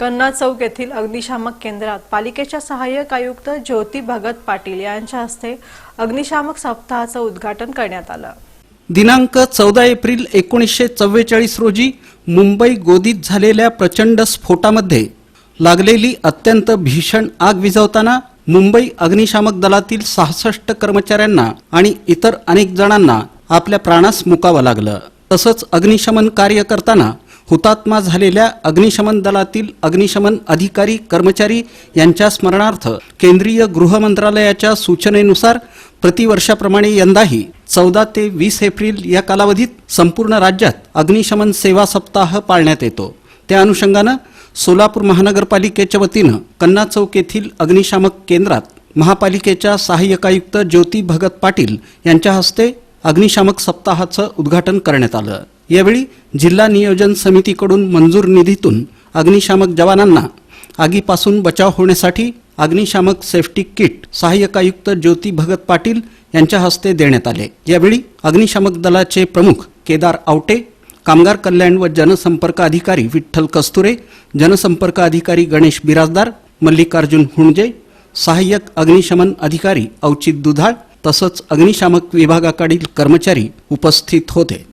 कन्ना चौक येथील अग्निशामक केंद्रात पालिकेच्या सहाय्यक आयुक्त ज्योती भगत पाटील यांच्या हस्ते अग्निशामक सप्ताहाचं उद्घाटन करण्यात आलं. दिनांक चौदा एप्रिल एकोणीसशे चव्वेचाळीस रोजी मुंबई गोदीत झालेल्या प्रचंड स्फोटामध्ये लागलेली अत्यंत भीषण आग विझवताना मुंबई अग्निशामक दलातील सहासष्ट कर्मचाऱ्यांना आणि इतर अनेक जणांना आपल्या प्राणास मुकावं लागलं. तसंच अग्निशमन कार्य करताना हुतात्मा झालेल्या अग्निशमन दलातील अग्निशमन अधिकारी कर्मचारी यांच्या स्मरणार्थ केंद्रीय गृह मंत्रालयाच्या सूचनेनुसार प्रतिवर्षाप्रमाणे यंदाही चौदा ते वीस एप्रिल या कालावधीत संपूर्ण राज्यात अग्निशमन सेवा सप्ताह पाळण्यात येतो. त्या अनुषंगानं सोलापूर महानगरपालिकेच्या वतीनं कन्ना चौक येथील अग्निशामक केंद्रात महापालिकेच्या सहाय्यक आयुक्त ज्योती भगत पाटील यांच्या हस्ते अग्निशामक सप्ताहाचं उद्घाटन करण्यात आलं. यावेळी जिल्हा नियोजन समितीकडून मंजूर निधीतून अग्निशामक जवानांना आगीपासून बचाव होण्यासाठी अग्निशामक सेफ्टी किट सहाय्यक आयुक्त ज्योती भगत पाटील यांच्या हस्ते देण्यात आले. यावेळी अग्निशामक दलाचे प्रमुख केदार आवटे कामगार कल्याण व जनसंपर्क अधिकारी विठ्ठल कस्तुरे जनसंपर्क अधिकारी गणेश बिराजदार मल्लिकार्जुन हुणजे सहाय्यक अग्निशमन अधिकारी औचित दुधाळ तसंच अग्निशामक विभागाकडील कर्मचारी उपस्थित होते.